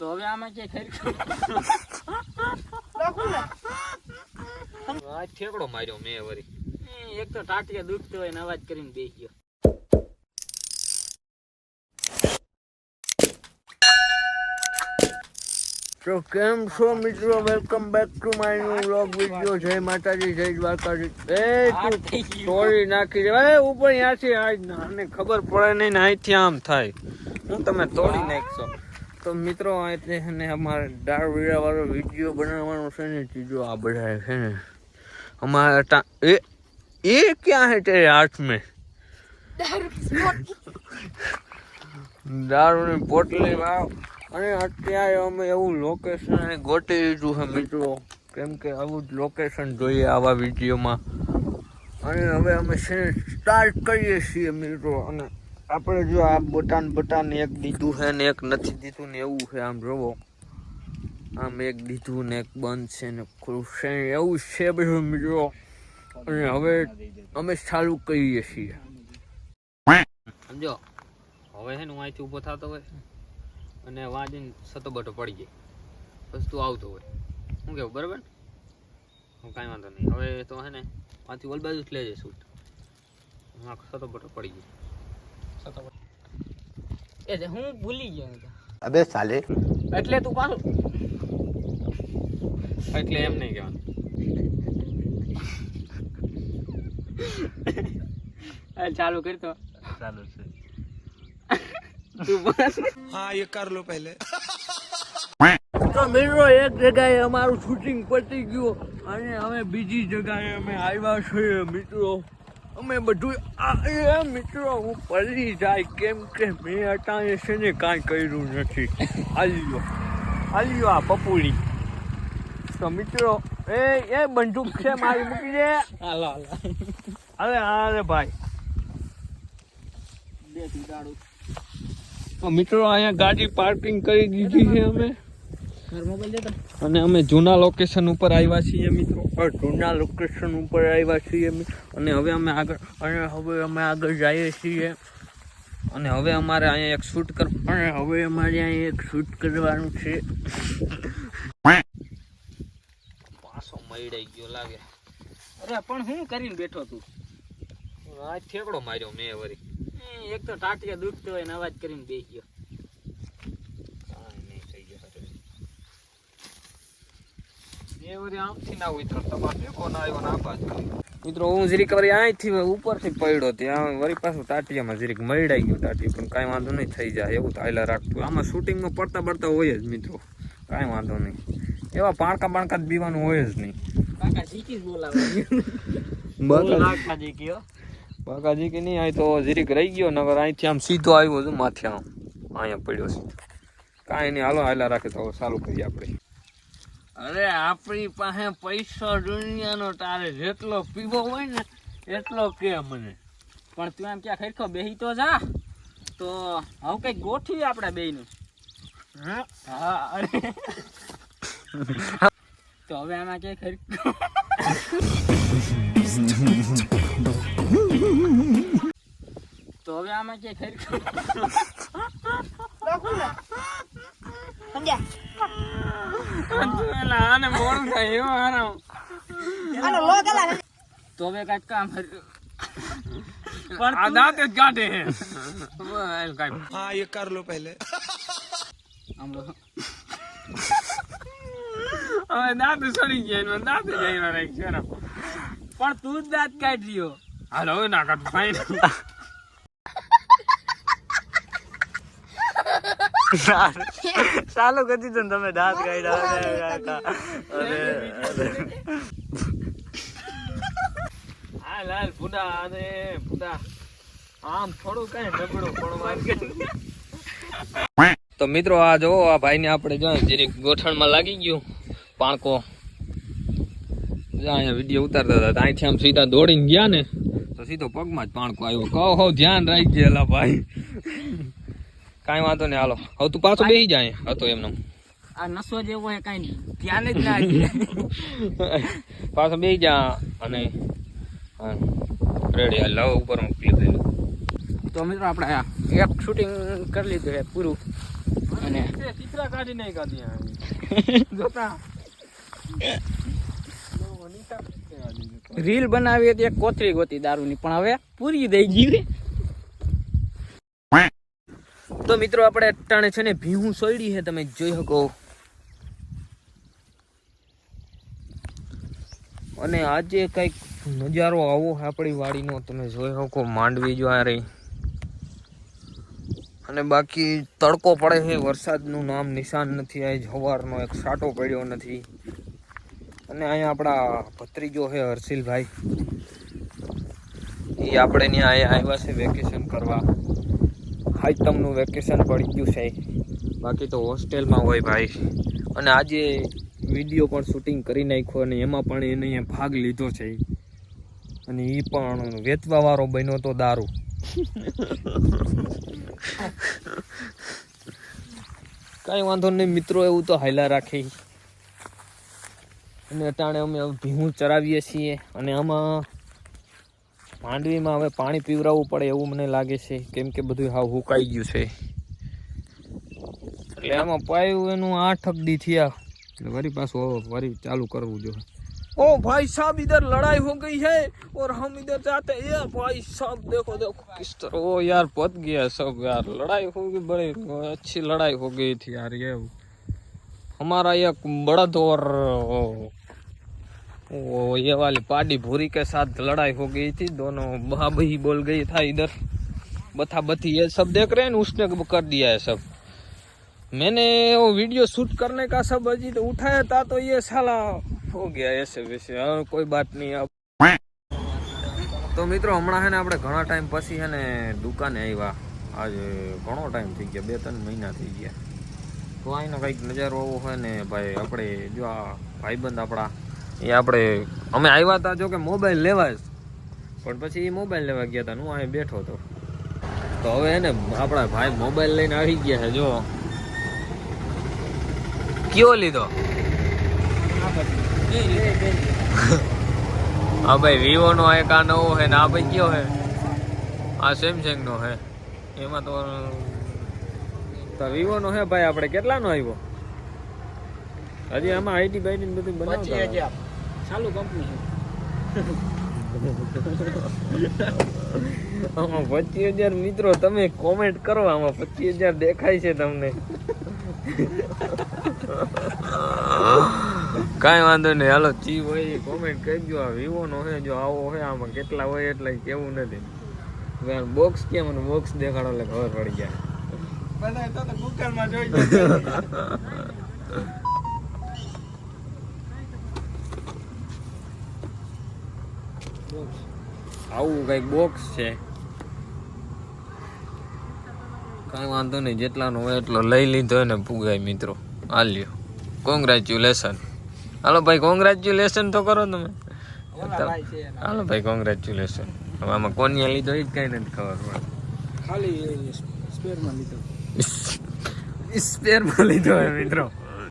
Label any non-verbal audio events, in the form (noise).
તો હવે આમાં ક્યાંય ખરી આ ઠેકડો માર્યો મેં વરી એક તો ટાટિયા દુખતો હોય ને અવાજ કરીને બેસી ગયો. તો કેમ છો મિત્રો? Welcome back to my new vlog video જય માતાજી જય દ્વારકાજી એ થઈ નાખી દે. એ ઉપર ત્યાંથી આજ આને ખબર પડે નહીં ને અહીંથી આમ થાય. હું તમે તોડી નાખશો. તો મિત્રો એટલે છે ને અમારે દાળ વીડાવાળો વીડિયો બનાવવાનો છે ને ચીજો આ બધા છે ને, અમારા ટા એ એ ક્યાં હે તેરે હાથ મેં દારૂની પોટલી વાવ. અને અત્યારે અમે એવું લોકેશન ગોતી લીધું છે મિત્રો. કેમ કે આવું જ લોકેશન જોઈએ આવા વિડીયોમાં અને હવે અમે છે સ્ટાર્ટ કરીએ છીએ મિત્રો. અને આપણે જો આ બટાન બટાન એક દીધું છે ને એક નથી દીધું ને એવું છે, આમ જોવો. આમ એક દીધું ને એક બંધ છે ને છે એવું છે બધું મિત્રો અને હવે અમે ચાલુ કરીએ છીએ. સમજો હવે છે ને હું અહીંથી ઊભો થતો હોય અને વાંચીને સતોબટો પડી જાય વસ્તુ આવતો હોય. શું કેવું, બરાબર? ને? હું કાંઈ વાંધો નહીં. હવે તો હે ને પાછી ઓલ બાજુ જ લેજે શૂટ સતો સતોબટો પડી જાય એટલે હું ભૂલી ગયો અબે સાલે એટલે તું પાછું. એટલે એમ નહીં કહેવાનું. ચાલુ કરી તો. ચાલુ છે. હા એ લો પહેલે. તો મિત્રો એક જગ્યાએ અમારું શૂટિંગ પતી ગયું અને અમે બીજી જગ્યાએ અમે આવ્યા છીએ મિત્રો. અમે બધું આ- મિત્રો હું પડી જાય કેમ કે મેં અટાણે છે ને કાંઈ કર્યું નથી. આલ્યો આલ્યો આ પપુડી. તો મિત્રો એ એ બંદૂક છે મારી મૂકી દે. હાલો હાલો. અરે અરે ભાઈ. મિત્રો અહીંયા ગાડી પાર્કિંગ કરી દીધી છે અમે. અને અમે જૂના લોકેશન ઉપર આવ્યા છીએ મિત્રો. જૂના લોકેશન ઉપર આવ્યા છીએ અને હવે અમે આગળ અને હવે અમે આગળ જઈએ છીએ. અને હવે અમારે અહીંયા એક શૂટ કર અને હવે અમારે અહીંયા એક શૂટ કરવાનું છે. પાછો મળી ગયો લાગે. અરે પણ હું કરીને બેઠો તું આ ઠેકડો માર્યો મેં વરી એક તો ટાટિયા દુખતો હોય ને અવાજ કરીને બેસી ગયો કાંઈ નહીં થઈ ગયો હારે. મેં વરી આમથી ના ઉતરો તમારે ભેગો ના આવ્યો ના બાજુ મિત્રો હું જરીક વરી અહીંથી ઉપરથી પડ્યો ત્યાં વરી પાછું તાટિયામાં જરીક મરડાઈ ગયું તાટી પણ કાંઈ વાંધો નહીં થઈ જાય એવું તો હાઈલા રાખતું. આમાં શૂટિંગમાં પડતા પડતા હોય જ મિત્રો કાંઈ વાંધો નહીં. એવા પાણકા પાણકા જ બીવાનું હોય જ નહીં. બાકાજી કે નહીં અહીં તો જરીક રહી ગયો નગર અહીંથી આમ સીધો આવ્યો છું માથે આમ અહીંયા પડ્યો છે કાંઈ નહીં હાલો હાલા રાખે તો હવે ચાલુ કરીએ આપણે. અરે આપણી પાસે પૈસો દુનિયાનો તારે જેટલો પીવો હોય ને એટલો કે મને. પણ તું એમ ક્યાં ખરખો બેહી તો જા. તો હવે કંઈક ગોઠવી આપણે બેયનું. હા. હા અરે. તો હવે આમાં ક્યાં ખરખો. તો હવે આમાં ક્યાં ખરખો. સમજ્યા? આને મોડું થાય એવો આરામ તો હવે કાંઈક કામ પણ આ દાંત જ કાઢે હે બસ કાંઈ हाँ ये कर લો पहले આમ હવે દાંત સડી ગયા એનો દાંત જ આવ્યા રાખ્યો પણ તું જ દાંત કાઢ્યો હાલો હવે ના કાઢ ફાઈન (laughs) ચાલુ કરી દીધું ને તમે દાંત કાઢ્યા હા લાલ ફુડા અને ફુડા આમ થોડું કઈ નબળું પણ તો મિત્રો આ જો આ ભાઈને આપણે જો જરીક ગોઠણમાં લાગી ગયું. પાણકો. અહીંયા વીડિયો ઉતારતા હતા અહીંથી આમ સીધા દોડીને ગયા ને તો સીધો પગમાં જ પાણકો આવ્યો. કહો હો ધ્યાન રાખજે એલા ભાઈ. કાંઈ વાંધો નહીં હાલો. હવે તું પાછો બેસી જાય હતો એમનો આ નસો જેવો હોય કાંઈ ધ્યાન જ ના. (laughs) પાછો બેસી જા અને રેડી હાલ લાવો ઉપર મૂકી દીધું તો મિત્રો આપણે એક શૂટિંગ કરી લીધું છે પૂરું. અને ચિત્ર કાઢી નહીં કાઢી જોતા. રીલ બનાવી હતી એક કોથળી ગોતી દારૂની. પણ હવે પૂરી દઈ ગઈ તો મિત્રો આપણે અટાણે છે ને ભીહું સોયડી છે તમે જોઈ શકો. અને આજે કંઈક નજારો આવો આપણી વાડીનો, તમે જોઈ શકો માંડવી જો આ રહી અને બાકી તડકો પડે છે, વરસાદનું નામ નિશાન નથી આ જવારનો એક સાટો પડ્યો નથી. અને અહીંયા આપણા ભત્રીજો છે હર્ષિલભાઈ. એ આપણે ત્યાં અહીંયા આવ્યા છે, વેકેશન કરવા. હાઈતમનું વેકેશન પડી ગયું છે. બાકી તો હોસ્ટેલમાં હોય ભાઈ. અને આજે વીડિયો પણ શૂટિંગ કરી નાખ્યો અને એમાં પણ એને ભાગ લીધો છે. અને એ પણ વેચવા વાળો બન્યો તો દારૂ. કાંઈ વાંધો નહીં, મિત્રો એવું તો હાયલા રાખે. અને અટાણે અમે ભીહું ચરાવીએ છીએ. અને આમાં માંડવીમાં હવે પાણી પીવરાવવું પડે એવું મને લાગે છે કેમ કે બધું હાવ હુકાઈ ગયું છે એટલે આમાં પાયું એનું આઠ અગદી થયા એટલે વળી પાછું હવે વળી ચાલુ કરવું જોઈએ ओ भाई साहब इधर लड़ाई हो गई है और हम इधर जाते हैं ये भाई साहब देखो देखो किस तरह ओ यार पत गया सब यार लड़ाई हो गई बड़ी अच्छी लड़ाई हो गई थी यार ये हमारा एक बड़द और वो, वो ये वाली पाडी भूरी के साथ लड़ाई हो गई थी दोनों बहा बही बोल गई था इधर बथा बथी ये सब देख रहे हैं ना उसने कर दिया है सब मैंने वो वीडियो शूट करने का सब अजी तो उठाया था तो ये साला हो गया ऐसे वैसे और कोई बात नहीं अब તો મિત્રો હમણાં છે ને આપણે ઘણા ટાઈમ પછી છે ને દુકાને આવ્યા આજે ઘણો ટાઈમ થઈ ગયા બે ત્રણ મહિના થઈ ગયા તો અહીંનો કંઈક નજારો એવો હોય ને ભાઈ આપણે જો આ ભાઈબંધ આપણા એ આપણે અમે આવ્યા હતા જો કે મોબાઈલ લેવા પણ પછી એ મોબાઈલ લેવા ગયા હતા હું અહીં બેઠો હતો તો હવે એને આપણા ભાઈ મોબાઈલ લઈને આવી ગયા છે, જો. કયો લીધો? હા ભાઈ વિવો નો એક આ નવો છે ને આ ભાઈ કયો હે આ સેમસંગ નો હે એમાં તો વિવો નો હે ભાઈ, આપણે કેટલાનો આવ્યો હજી આમાં આઈટી બાઈટી ને બધું બનાવતા. ચાલુ કંપની (laughs) આમાં પચીસ હજાર મિત્રો તમે કોમેન્ટ કરો આમાં પચીસ હજાર દેખાય છે તમને. (laughs) કાંઈ વાંધો નહીં. હાલો ચી હોય કોમેન્ટ કરજો આ વિવો નો છે જો આવો હોય આમાં કેટલા હોય એટલે કેવું નથી. બોક્સ કેમ અને બોક્સ દેખાડો એટલે ખબર પડી જાય. બનાય તો ગૂગલમાં જોઈ (laughs) આવું કંઈક બોક્સ છે. કાંઈ વાંધો નહીં જેટલાનો હોય એટલો લઈ લીધો ને પુગાય મિત્રો. હાલ્યો. કોંગ્રેચ્યુલેશન હાલો ભાઈ કોંગ્રેચ્યુલેશન તો કરો તમે. હાલો ભાઈ કોંગ્રેચ્યુલેશન હવે આમાં કોનિયા લીધો એ જ કઈ નથી ખબર પડે ખાલી સ્પેરમાં લીધો. (laughs) સ્પેરમાં લીધો મિત્રો.